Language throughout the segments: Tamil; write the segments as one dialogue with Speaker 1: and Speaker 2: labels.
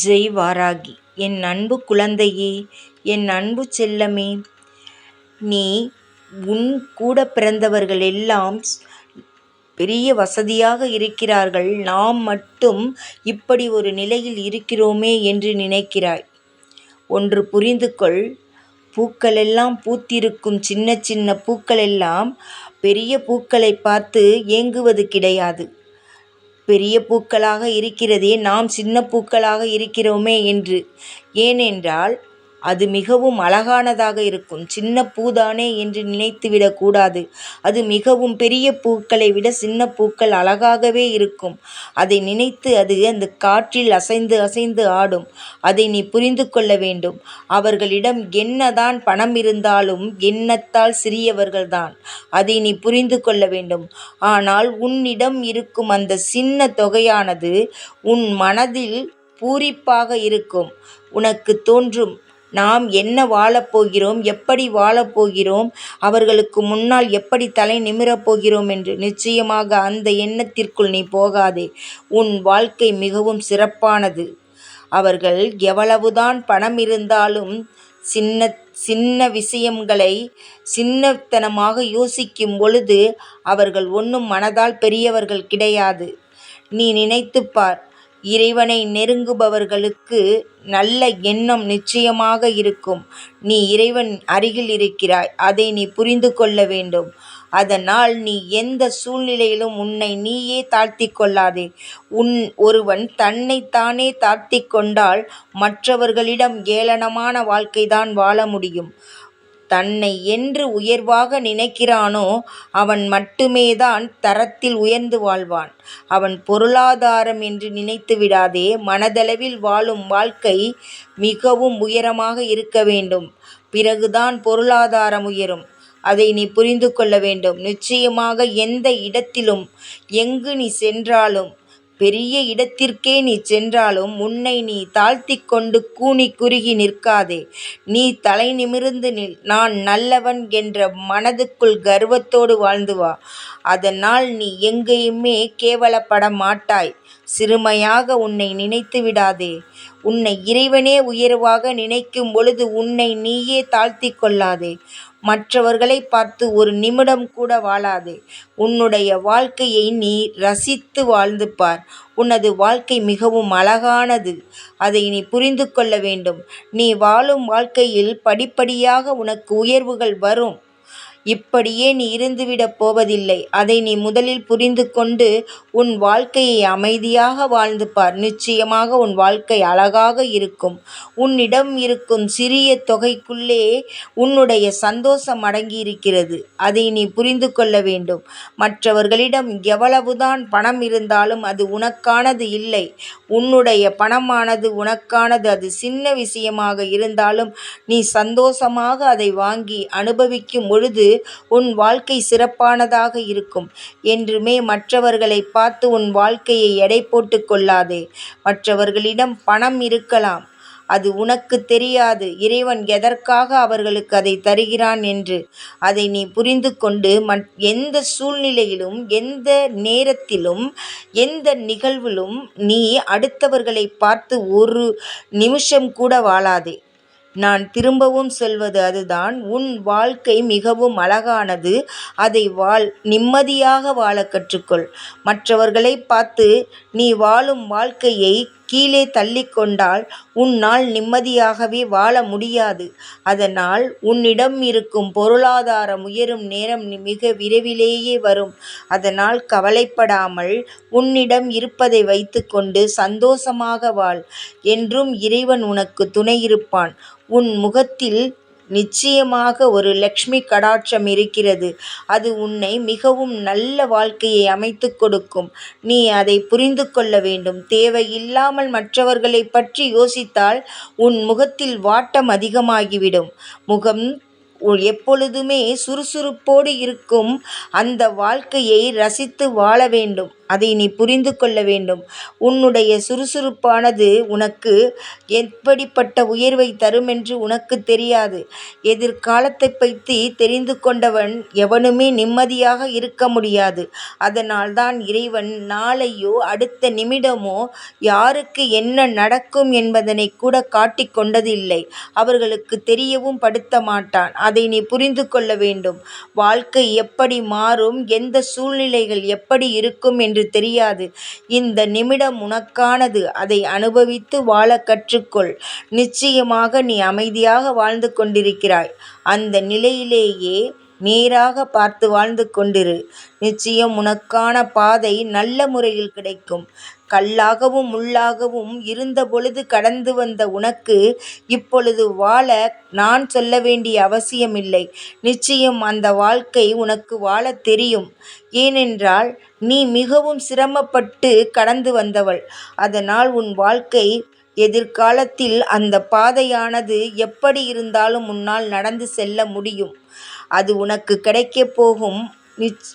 Speaker 1: ஜெய் வாராகி என் அன்பு குழந்தையே என் அன்பு செல்லமே நீ உன் கூட பிறந்தவர்கள் எல்லாம் பெரிய வசதியாக இருக்கிறார்கள். நாம் மட்டும் இப்படி ஒரு நிலையில் இருக்கிறோமே என்று நினைக்கிறாய். ஒன்று புரிந்து கொள். பூக்களெல்லாம் பூத்திருக்கும் சின்ன சின்ன பூக்களெல்லாம் பெரிய பூக்களை பார்த்து ஏங்குவது கிடையாது. பெரிய பூக்களாக இருக்கிறதே நாம் சின்ன பூக்களாக இருக்கிறோமே என்று. ஏனென்றால் அது மிகவும் அழகானதாக இருக்கும். சின்ன பூதானே என்று நினைத்துவிடக் கூடாது. அது மிகவும் பெரிய பூக்களை விட சின்ன பூக்கள் அழகாகவே இருக்கும். அதை நினைத்து அது அந்த காற்றில் அசைந்து அசைந்து ஆடும். அதை நீ புரிந்து கொள்ள வேண்டும். அவர்களிடம் என்னதான் பணம் இருந்தாலும் எண்ணத்தால் சிறியவர்கள்தான். அதை நீ புரிந்து கொள்ள வேண்டும். ஆனால் உன்னிடம் இருக்கும் அந்த சின்ன தொகையானது உன் மனதில் பூரிப்பாக இருக்கும். உனக்கு தோன்றும். நாம் என்ன வாழப்போகிறோம் எப்படி வாழப்போகிறோம் அவர்களுக்கு முன்னால் எப்படி தலை நிமிரப் போகிறோம் என்று நிச்சயமாக அந்த எண்ணத்திற்குள் நீ போகாதே. உன் வாழ்க்கை மிகவும் சிறப்பானது. அவர்கள் எவ்வளவுதான் பணம் இருந்தாலும் சின்ன சின்ன விஷயங்களை சின்னத்தனமாக யோசிக்கும் பொழுது அவர்கள் ஒன்றும் மனதால் பெரியவர்கள் கிடையாது. நீ நினைத்துப்பார் இறைவனை நெருங்குபவர்களுக்கு நல்ல எண்ணம் நிச்சயமாக இருக்கும். நீ இறைவன் அருகில் இருக்கிறாய் அதை நீ புரிந்து கொள்ள வேண்டும். அதனால் நீ எந்த சூழ்நிலையிலும் உன்னை நீயே தாழ்த்தி கொள்ளாதே. உன் ஒருவன் தன்னைத்தானே தாழ்த்தி கொண்டால் மற்றவர்களிடம் ஏளனமான வாழ்க்கைதான் வாழ முடியும். தன்னை என்று உயர்வாக நினைக்கிறானோ அவன் மட்டுமேதான் தரத்தில் உயர்ந்து வாழ்வான். அவன் பொருளாதாரம் என்று நினைத்து விடாதே மனதளவில் வாழும் வாழ்க்கை மிகவும் உயரமாக இருக்க வேண்டும். பிறகுதான் பொருளாதாரம் உயரும். அதை நீ புரிந்து கொள்ள வேண்டும். நிச்சயமாக எந்த இடத்திலும் எங்கு நீ சென்றாலும் பெரிய இடத்திற்கே நீ சென்றாலும் உன்னை நீ தாழ்த்திக் கொண்டு கூனி குறுகி நிற்காதே. நீ தலை நிமிர்ந்து நில். நான் நல்லவன் என்ற மனதுக்குள் கர்வத்தோடு வாழ்ந்து வா. அதனால் நீ எங்கேயுமே கேவலப்பட மாட்டாய். சிறுமையாக உன்னை நினைத்து விடாதே. உன்னை இறைவனே உயர்வாக நினைக்கும் பொழுது உன்னை நீயே தாழ்த்தி கொள்ளாதே. மற்றவர்களை பார்த்து ஒரு நிமிடம் கூட வாழாதே. உன்னுடைய வாழ்க்கையை நீ ரசித்து வாழ்ந்து பார். உனது வாழ்க்கை மிகவும் அழகானது. அதை நீ புரிந்து கொள்ள வேண்டும். நீ வாழும் வாழ்க்கையில் படிப்படியாக உனக்கு உயர்வுகள் வரும். இப்படியே நீ இருந்துவிடப் போவதில்லை. அதை நீ முதலில் புரிந்து கொண்டு உன் வாழ்க்கையை அமைதியாக வாழ்ந்து பார். நிச்சயமாக உன் வாழ்க்கை அழகாக இருக்கும். உன்னிடம் இருக்கும் சிறிய தொகைக்குள்ளே உன்னுடைய சந்தோஷம் அடங்கியிருக்கிறது. அதை நீ புரிந்து கொள்ள வேண்டும். மற்றவர்களிடம் எவ்வளவுதான் பணம் இருந்தாலும் அது உனக்கானது இல்லை. உன்னுடைய பணமானது உனக்கானது. அது சின்ன விஷயமாக இருந்தாலும் நீ சந்தோஷமாக அதை வாங்கி அனுபவிக்கும் பொழுது உன் வாழ்க்கை சிறப்பானதாக இருக்கும். என்றுமே மற்றவர்களை பார்த்து உன் வாழ்க்கையை எடை போட்டு கொள்ளாதே. மற்றவர்களிடம் பணம் இருக்கலாம். அது உனக்கு தெரியாது. இறைவன் எதற்காக அவர்களுக்கு அதை தருகிறான் என்று. அதை நீ புரிந்து கொண்டு மற் எந்த சூழ்நிலையிலும் எந்த நேரத்திலும் எந்த நிகழ்விலும் நீ அடுத்தவர்களை பார்த்து ஒரு நிமிஷம் கூட வாழாதே. நான் திரும்பவும் சொல்வது அதுதான். உன் வாழ்க்கை மிகவும் அழகானது. அதை வாழ் நிம்மதியாக வாழ கற்றுக்கொள். மற்றவர்களை பார்த்து நீ வாழும் வாழ்க்கையை கீழே தள்ளிக்கொண்டால் உன்னால் நிம்மதியாகவே வாழ முடியாது. அதனால் உன்னிடம் இருக்கும் பொருளாதாரம் உயரும் நேரம் மிக விரைவிலேயே வரும். அதனால் கவலைப்படாமல் உன்னிடம் இருப்பதை வைத்துக்கொண்டு சந்தோஷமாக வாழ் என்றும் இறைவன் உனக்கு துணை இருப்பான். உன் முகத்தில் நிச்சயமாக ஒரு லக்ஷ்மி கடாட்சம் இருக்கிறது. அது உன்னை மிகவும் நல்ல வாழ்க்கையை அமைத்து கொடுக்கும். நீ அதை புரிந்து கொள்ள வேண்டும். தேவையில்லாமல் மற்றவர்களை பற்றி யோசித்தால் உன் முகத்தில் வாட்டம் அதிகமாகிவிடும். முகம் எப்பொழுதுமே சுறுசுறுப்போடு இருக்கும். அந்த வாழ்க்கையை ரசித்து வாழ வேண்டும். அதை நீ புரிந்து கொள்ள வேண்டும். உன்னுடைய சுறுசுறுப்பானது உனக்கு எப்படிப்பட்ட உயர்வைத் தருமென்று உனக்கு தெரியாது. எதிர்காலத்தை பற்றி தெரிந்து கொண்டவன் எவனுமே நிம்மதியாக இருக்க முடியாது. அதனால்தான் இறைவன் நாளையோ அடுத்த நிமிடமோ யாருக்கு என்ன நடக்கும் என்பதனை கூட காட்டிக் கொண்டதில்லை. அவர்களுக்கு தெரியவும் படுத்த மாட்டான். அதை நீ புரிந்து கொள்ள வேண்டும். வாழ்க்கை எப்படி மாறும் எந்த சூழ்நிலைகள் எப்படி இருக்கும் என்று என்று தெரியாது. இந்த நிமிடம் உனக்கானது. அதை அனுபவித்து வாழ கற்றுக்கொள். நிச்சயமாக நீ அமைதியாக வாழ்ந்து கொண்டிருக்கிறாய். அந்த நிலையிலேயே நேராக பார்த்து வாழ்ந்து கொண்டிரு. நிச்சயம் உனக்கான பாதை நல்ல முறையில் கிடைக்கும். கல்லாகவும் முள்ளாகவும் இருந்தபொழுது கடந்து வந்த உனக்கு இப்பொழுது வாழ நான் சொல்ல வேண்டிய அவசியமில்லை. நிச்சயம் அந்த வாழ்க்கை உனக்கு வாழத் தெரியும். ஏனென்றால் நீ மிகவும் சிரமப்பட்டு கடந்து வந்தவள். அதனால் உன் வாழ்க்கை எதிர்காலத்தில் அந்த பாதையானது எப்படி இருந்தாலும் உன்னால் நடந்து செல்ல முடியும். அது உனக்கு கிடைக்கப் போகும்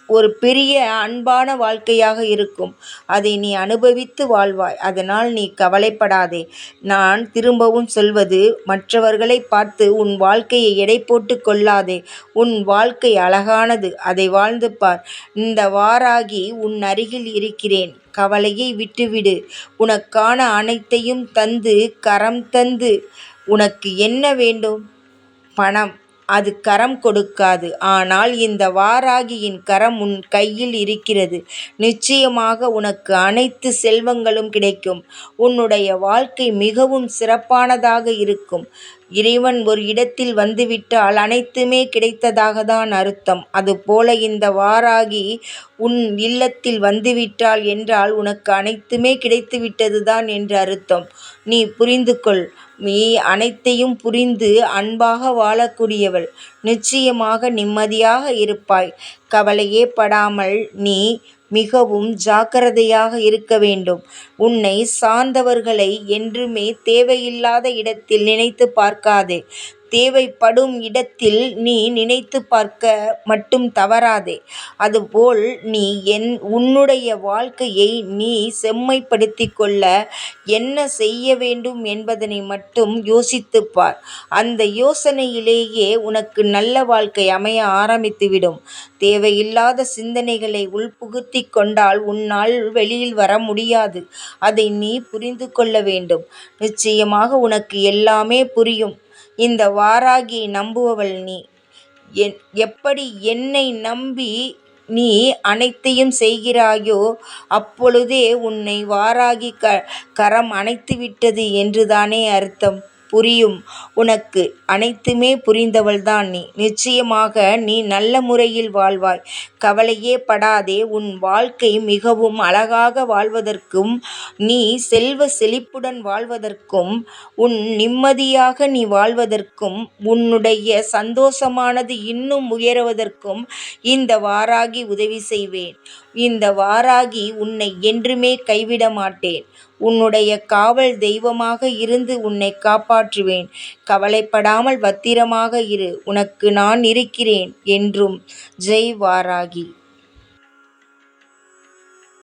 Speaker 1: ஒரு பெரிய அன்பான வாழ்க்கையாக இருக்கும். அதை நீ அனுபவித்து வாழ்வாய். அதனால் நீ கவலைப்படாதே. நான் திரும்பவும் சொல்வது மற்றவர்களை பார்த்து உன் வாழ்க்கையை எடை போட்டுக் கொள்ளாதே. உன் வாழ்க்கை அழகானது. அதை வாழ்ந்து பார். இந்த வாராகி உன் அருகில் இருக்கிறேன். கவலையை விட்டுவிடு. உனக்கான அனைத்தையும் தந்து கரம் தந்து உனக்கு என்ன வேண்டும்? பணம். அது கரம் கொடுக்காது. ஆனால் இந்த வாராகியின் கரம் உன் கையில் இருக்கிறது. நிச்சயமாக உனக்கு அனைத்து செல்வங்களும் கிடைக்கும். உன்னுடைய வாழ்க்கை மிகவும் சிறப்பானதாக இருக்கும். இறைவன் ஒரு இடத்தில் வந்துவிட்டால் அனைத்துமே கிடைத்ததாகத்தான் அர்த்தம். அதுபோல இந்த வாராகி உன் இல்லத்தில் வந்துவிட்டாள் என்றால் உனக்கு அனைத்துமே கிடைத்துவிட்டதுதான் என்று அர்த்தம். நீ புரிந்து கொள். நீ அனைத்தையும் புரிந்து அன்பாக வாழக்கூடியவள். நிச்சயமாக நிம்மதியாக இருப்பாய். கவலையே படாமல் நீ மிகவும் ஜாக்கிரதையாக இருக்க வேண்டும். உன்னைச் சார்ந்தவர்களை என்றுமே தேவையில்லாத இடத்தில் நினைத்துப் பார்க்காதே. தேவைப்படும் இடத்தில் நீ நினைத்துப் பார்க்க மட்டும் தவறாதே. அதுபோல் நீ என் உன்னுடைய வாழ்க்கையை நீ செம்மைப்படுத்திக் கொள்ள என்ன செய்ய வேண்டும் என்பதனை மட்டும் யோசித்துப் பார். அந்த யோசனையிலேயே உனக்கு நல்ல வாழ்க்கை அமைய ஆரம்பித்துவிடும். தேவையில்லாத சிந்தனைகளை உள்புகுத்திக் கொண்டால் உன்னால் வெளியில் வர முடியாது. அதை நீ புரிந்து கொள்ள வேண்டும். நிச்சயமாக உனக்கு எல்லாமே புரியும். இந்த வாராகி நம்புபவள் நீ. எப்படி என்னை நம்பி நீ அனைத்தையும் செய்கிறாயோ அப்பொழுதே உன்னை வாராகி க கரம் அணைத்து விட்டது என்றுதானே அர்த்தம். புரியும். உனக்கு அனைத்துமே புரிந்தவள்தான் நீ. நிச்சயமாக நீ நல்ல முறையில் வாழ்வாய். கவலையே படாதே. உன் வாழ்க்கை மிகவும் அழகாக வாழ்வதற்கும் நீ செல்வ செழிப்புடன் வாழ்வதற்கும் உன் நிம்மதியாக நீ வாழ்வதற்கும் உன்னுடைய சந்தோஷமானது இன்னும் உயருவதற்கும் இந்த வாராகி உதவி செய்வேன். இந்த வாராகி உன்னை என்றுமே கைவிட மாட்டேன். உன்னுடைய காவல் தெய்வமாக இருந்து உன்னை காப்பா காப்பாற்றுவேன். கவலைப்படாமல் பத்திரமாக இரு. உனக்கு நான் இருக்கிறேன் என்றும். ஜெய் வாராகி.